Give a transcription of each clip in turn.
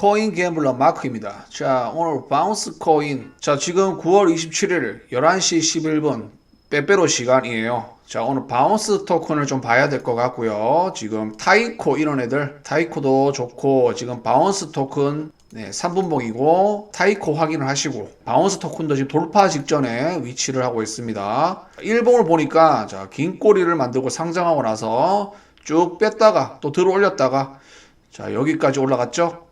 코인 게임블러 마크입니다. 자, 오늘 바운스 코인. 자, 지금 9월 27일 11시 11분 빼빼로 시간이에요. 자, 오늘 바운스 토큰을 좀 봐야 될 것 같고요. 지금 타이코 이런 애들, 타이코도 좋고, 지금 바운스 토큰 네, 3분봉이고, 타이코 확인을 하시고, 바운스 토큰도 지금 돌파 직전에 위치를 하고 있습니다. 일봉을 보니까, 자, 긴 꼬리를 만들고 상장하고 나서 쭉 뺐다가 또 들어 올렸다가, 자, 여기까지 올라갔죠?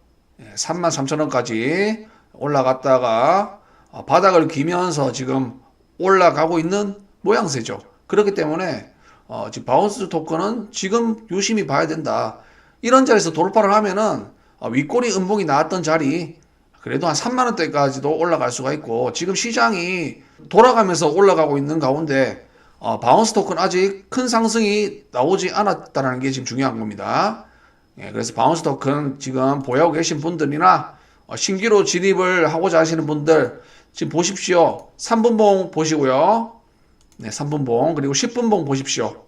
33,000원까지 올라갔다가 어, 바닥을 기면서 지금 올라가고 있는 모양새죠. 그렇기 때문에 어, 지금 바운스 토큰은 지금 유심히 봐야 된다. 이런 자리에서 돌파를 하면은 어, 윗꼬리 음봉이 나왔던 자리 그래도 한 3만 원대까지도 올라갈 수가 있고 지금 시장이 돌아가면서 올라가고 있는 가운데 어, 바운스 토큰 아직 큰 상승이 나오지 않았다는 게 지금 중요한 겁니다. 예, 그래서 바운스 토큰 지금 보유하고 계신 분들이나 어, 신규로 진입을 하고자 하시는 분들 지금 보십시오. 3분봉 보시고요. 네, 3분봉 그리고 10분봉 보십시오.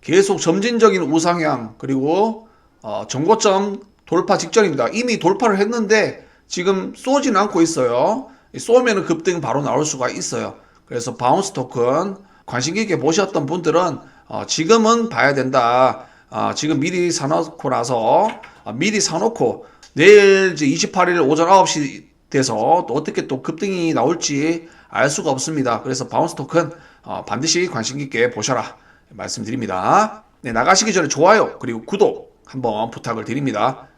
계속 점진적인 우상향 그리고 어, 정고점 돌파 직전입니다. 이미 돌파를 했는데 지금 쏘지는 않고 있어요. 쏘면은 급등 바로 나올 수가 있어요. 그래서 바운스 토큰 관심 깊게 보셨던 분들은 어, 지금은 봐야 된다. 어, 지금 미리 사놓고 나서 어, 미리 사놓고 내일 이제 28일 오전 9시 돼서 또 어떻게 또 급등이 나올지 알 수가 없습니다. 그래서 바운스 토큰 어, 반드시 관심 깊게 보셔라 말씀드립니다. 네, 나가시기 전에 좋아요 그리고 구독 한번 부탁을 드립니다.